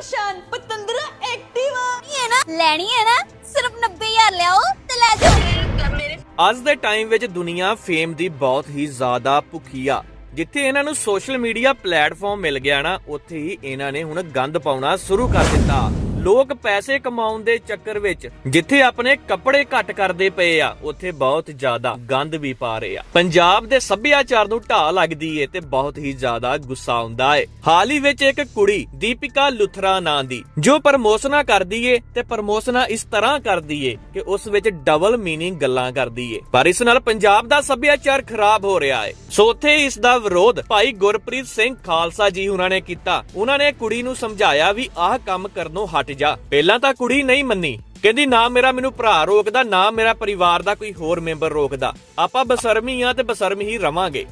ਪਰੇਸ਼ਾਨ ਪਤੰਦਰ ਐਕਟਿਵ ਹੈ ਨਾ, ਲੈਣੀ ਹੈ ਨਾ, ਸਿਰਫ 90000 ਲਿਆਓ ਤੇ ਲੈ ਜਾਓ। ਅੱਜ ਦੇ ਟਾਈਮ ਵਿੱਚ ਦੁਨੀਆ ਫੇਮ ਦੀ ਬਹੁਤ ਹੀ ਜ਼ਿਆਦਾ ਭੁੱਖੀ ਆ। ਜਿੱਥੇ ਇਹਨਾਂ ਨੂੰ ਸੋਸ਼ਲ ਮੀਡੀਆ ਪਲੇਟਫਾਰਮ ਮਿਲ ਗਿਆ ਨਾ, ਉੱਥੇ ਹੀ ਇਹਨਾਂ ਨੇ ਹੁਣ ਗੰਦ ਪਾਉਣਾ ਸ਼ੁਰੂ ਕਰ ਦਿੱਤਾ। ਲੋਕ ਪੈਸੇ ਕਮਾਉਣ ਦੇ ਚੱਕਰ ਵਿੱਚ ਜਿੱਥੇ ਆਪਣੇ ਕੱਪੜੇ ਘੱਟ ਕਰਦੇ ਪਏ ਆ, ਉੱਥੇ ਬਹੁਤ ਜ਼ਿਆਦਾ ਗੰਦ ਵੀ ਪਾ ਰਹੇ ਆ। ਪੰਜਾਬ ਦੇ ਸੱਭਿਆਚਾਰ ਨੂੰ ਢਾਹ ਲੱਗਦੀ ਏ ਤੇ ਬਹੁਤ ਹੀ ਜ਼ਿਆਦਾ ਗੁੱਸਾ ਆਉਂਦਾ ਏ। ਹਾਲ ਹੀ ਵਿੱਚ ਇੱਕ ਕੁੜੀ ਦੀਪਿਕਾ ਲੁਥਰਾ ਨਾਂ ਦੀ, ਜੋ ਪ੍ਰਮੋਸ਼ਨਾ ਕਰਦੀ ਏ ਤੇ ਪ੍ਰਮੋਸ਼ਨਾ ਇਸ ਤਰ੍ਹਾਂ ਕਰਦੀ ਏ ਕਿ ਉਸ ਵਿੱਚ ਡਬਲ ਮੀਨਿੰਗ ਗੱਲਾਂ ਕਰਦੀ ਏ। ਪਰ ਇਸ ਨਾਲ ਪੰਜਾਬ ਦਾ ਸੱਭਿਆਚਾਰ ਖਰਾਬ ਹੋ ਰਿਹਾ ਏ। ਸੋ ਉੱਥੇ ਇਸ ਦਾ ਵਿਰੋਧ ਭਾਈ ਗੁਰਪ੍ਰੀਤ ਸਿੰਘ ਖਾਲਸਾ ਜੀ ਉਹਨਾਂ ਨੇ ਕੀਤਾ। ਉਹਨਾਂ ਨੇ ਕੁੜੀ ਨੂੰ ਸਮਝਾਇਆ ਵੀ ਆਹ ਕੰਮ ਕਰਨੋਂ ਹਟ ਜਾ ਪਹਿਲਾਂ ਤਾਂ ਕੁੜੀ ਨਹੀਂ ਮੰਨੀ। ਕਹਿੰਦੀ ਨਾ ਮੇਰਾ ਮੈਨੂੰ ਭਰਾ ਰੋਕਦਾ ਨਾ ਮੇਰਾ ਪਰਿਵਾਰ ਦਾ ਕੋਈ ਹੋਰ ਮੈਂਬਰ ਰੋਕਦਾ। ਆਪਾਂ ਬਸਰਮੀ ਆ ਤੇ ਬਸਰਮੀ ਹੀ ਰਵਾਂਗੇ।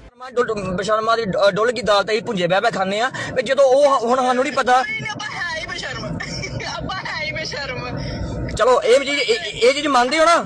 ਬਸ਼ਰਮਾ ਦੀ ਡੁੱਲ ਕੀ ਦਾਲ ਤੇ ਹੀ ਭੁੰਜੇ ਬਹਿ ਬਹਿ ਖਾਂਦੇ ਆ ਵੀ ਜਦੋਂ ਉਹ ਹੁਣ ਸਾਨੂੰ ਨਹੀਂ ਪਤਾ ਆਪਾਂ ਹੈ ਹੀ ਬਸ਼ਰਮ। ਆਪਾਂ ਹੈ ਹੀ ਬਸ਼ਰਮ। ਚਲੋ ਇਹ ਚੀਜ਼ ਇਹ ਚੀਜ਼ ਮੰਨਦੇ ਹੋ ਨਾ?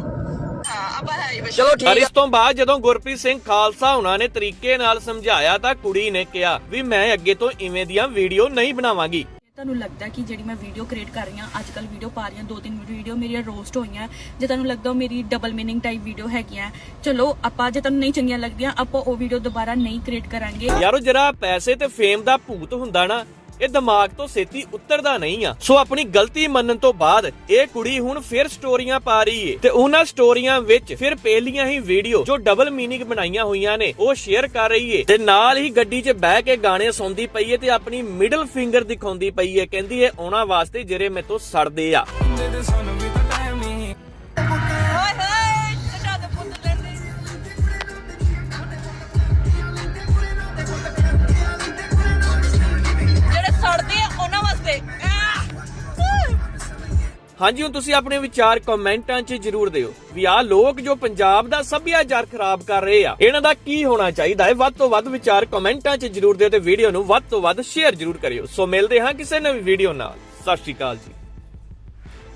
ਹਾਂ ਹੈ ਹੀ ਚਲੋ ਠੀਕ ਇਸ ਆ ਤੋਂ ਬਾਅਦ ਜਦੋਂ ਗੁਰਪ੍ਰੀਤ ਸਿੰਘ ਖਾਲਸਾ ਉਹਨਾਂ ਨੇ ਤਰੀਕੇ ਨਾਲ ਸਮਝਾਇਆ ਤਾਂ ਕੁੜੀ ਨੇ ਕਿਹਾ ਵੀ ਮੈਂ ਅੱਗੇ ਤੋਂ ਇਵੇਂ ਦੀਆਂ ਵੀਡੀਓ ਨਹੀਂ ਬਣਾਵਾਂਗੀ। ਤੁਹਾਨੂੰ ਲੱਗਦਾ ਕਿ ਜਿਹੜੀ ਮੈਂ ਵੀਡੀਓ ਕ੍ਰੀਏਟ ਕਰ ਰਹੀ ਹਾਂ ਅੱਜ ਕੱਲ ਵੀਡੀਓ ਪਾ ਰਹੀ ਹਾਂ ਦੋ ਤਿੰਨ ਵੀਡੀਓ ਮੇਰੀਆਂ ਰੋਸਟ ਹੋਈਆਂ ਜੇ ਤੁਹਾਨੂੰ ਲੱਗਦਾ ਮੇਰੀ ਡਬਲ ਮੀਨਿੰਗ ਟਾਈਪ ਵੀਡੀਓ ਹੈਗੀਆਂ ਚਲੋ, ਆਪਾਂ ਜੇ ਤੁਹਾਨੂੰ ਨਹੀਂ ਚੰਗੀਆਂ ਲੱਗਦੀਆਂ, ਆਪਾਂ ਉਹ ਵੀਡੀਓ ਦੁਬਾਰਾ ਨਹੀਂ ਕ੍ਰੀਏਟ ਕਰਾਂਗੇ। ਯਾਰੋ ਜਿਹੜਾ ਪੈਸੇ ਤੇ ਫੇਮ ਦਾ ਭੂਤ ਹੁੰਦਾ ਨਾ ਇਹ ਦਿਮਾਗ ਤੋਂ ਛੇਤੀ ਉਤਰਦਾ ਨਹੀਂ ਆ। ਸੋ ਆਪਣੀ ਗਲਤੀ ਮੰਨਣ ਤੋਂ ਬਾਅਦ ਇਹ ਕੁੜੀ ਹੁਣ ਫਿਰ ਸਟੋਰੀਆਂ ਪਾ ਰਹੀ ਏ ਤੇ ਉਹਨਾਂ ਸਟੋਰੀਆਂ ਵਿੱਚ ਫਿਰ ਪਹਿਲੀਆਂ ਹੀ ਵੀਡੀਓ ਜੋ ਡਬਲ ਮੀਨਿੰਗ ਬਣਾਈਆਂ ਹੋਈਆਂ ਨੇ, ਉਹ ਸ਼ੇਅਰ ਕਰ ਰਹੀ ਏ। ਤੇ ਨਾਲ ਹੀ ਗੱਡੀ 'ਚ ਬਹਿ ਕੇ ਗਾਣੇ ਸੁਣਦੀ ਪਈ ਏ ਤੇ ਆਪਣੀ ਮਿਡਲ ਫਿੰਗਰ ਦਿਖਾਉਂਦੀ ਪਈ ਏ। ਕਹਿੰਦੀ ਏ ਉਹਨਾਂ ਵਾਸਤੇ ਜਿਹੜੇ ਮੇਤੋਂ ਸੜਦੇ ਆ। ਹਾਂਜੀ, ਹੁਣ ਤੁਸੀਂ ਆਪਣੇ ਵਿਚਾਰ ਕਮੈਂਟਾਂ 'ਚ ਜਰੂਰ ਦਿਓ ਵੀ ਆਹ ਲੋਕ ਜੋ ਪੰਜਾਬ ਦਾ ਸੱਭਿਆਚਾਰ ਖਰਾਬ ਕਰ ਰਹੇ ਆ, ਇਹਨਾਂ ਦਾ ਕੀ ਹੋਣਾ ਚਾਹੀਦਾ ਹੈ? ਵੱਧ ਤੋਂ ਵੱਧ ਵਿਚਾਰ ਕਮੈਂਟਾਂ 'ਚ ਜਰੂਰ ਦਿਓ ਤੇ ਵੀਡੀਓ ਨੂੰ ਵੱਧ ਤੋਂ ਵੱਧ ਸ਼ੇਅਰ ਜਰੂਰ ਕਰਿਓ। ਸੋ ਮਿਲਦੇ ਹਾਂ ਕਿਸੇ ਨਵੀਂ ਵੀਡੀਓ ਨਾਲ। ਸਤਿ ਸ਼੍ਰੀ ਅਕਾਲ ਜੀ।